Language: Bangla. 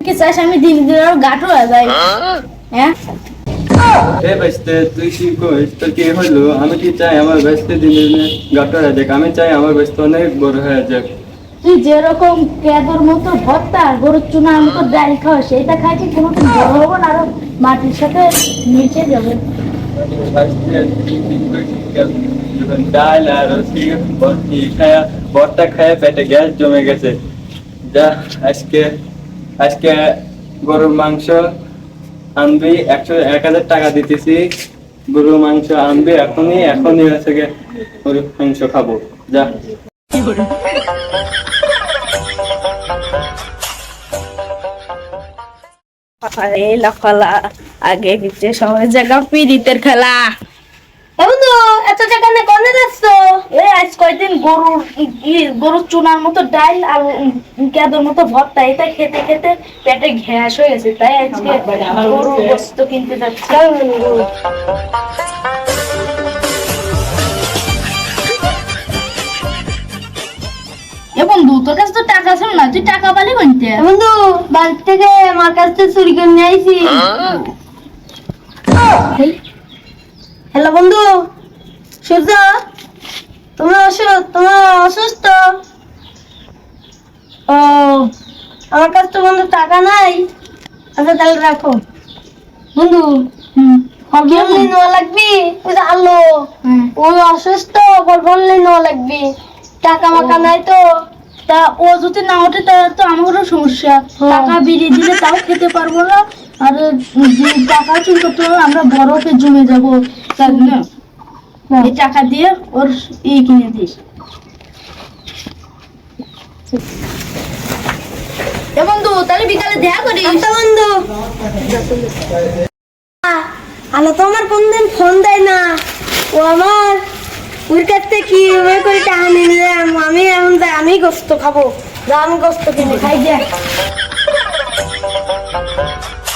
কি চাস? আমি দিন দিন আরও গাটো হয়ে যাই। হ্যাঁ? বেসতে তুই কি কইস তোর কি হইল আমি কি চাই আমার বেসতে দিনে দিনে গাটা হয়ে যাক? আমি চাই আমার বেসতে অনেক বড় হয়ে যাক। তুই যেরকম কেদর মতো ভর্তা গরুর চুনার মতো ডাল খাওয়া সেইটা খাই কি বড় হব না আরও মাটির সাথে মিশে যাবে। ডাল আর রসি ভর্তি পেটে গ্যাস জমে গেছে যা আজকে আজকে গরুর মাংস আনবি একশো এক হাজার টাকা দিতেছি গরুর মাংস আনবি এখনই এখনই হচ্ছে গরুর মাংস খাব যা আরে লাফালা। আগে পিছে সময় জায়গা পিরিতের খেলা। বন্ধু এত টাকা নিয়ে কোনে যাচ্ছ? এই আজ কয়দিন গরুর গরুর চুনার মতো ডাল আর কেদর মতো ভর্তা এটা খেতে খেতে পেটে গ্যাস হয়ে গেছে। তাই আজকে গরুর গোস্ত কিনতে যাচ্ছি। এ বন্ধু তোর কাছে তো টাকা ছিল না তুই টাকা পালি বলতে বন্ধু বাড়ি থেকে আমার কাছ থেকে চুরি করে নিয়ে আইছি। হ্যালো? বন্ধু সূর্য তোমার অসুস্থ তোমার অসুস্থ? ও আমার কাছে তো বন্ধু টাকা নাই। আচ্ছা তাহলে রাখো। বন্ধু বললে নেওয়া লাগবে? ওই আলো। ওই অসুস্থ বললে নেওয়া লাগবে। টাকা মাকা নাই তো। তা ও যদি না ওঠে তাহলে তো আমারও সমস্যা। টাকা বেরিয়ে দিলে তাও খেতে পারব না। আর যে টাকা চুল করতে আমরা বরফে জমে যাব। এই টাকা দিয়ে ওর ই কিনে দিস বন্ধু তাহলে বিকালে দেখা করিস। আচ্ছা বন্ধু। আলো তো আমার কোনদিন ফোন দেয় না। ও আমার ওর কাছ থেকে কি ওই করে টাকা নিয়ে নিলাম আমি এখন যাই আমি গোস্ত খাব। যা আমি গোস্ত কিনে খাই। দিয়া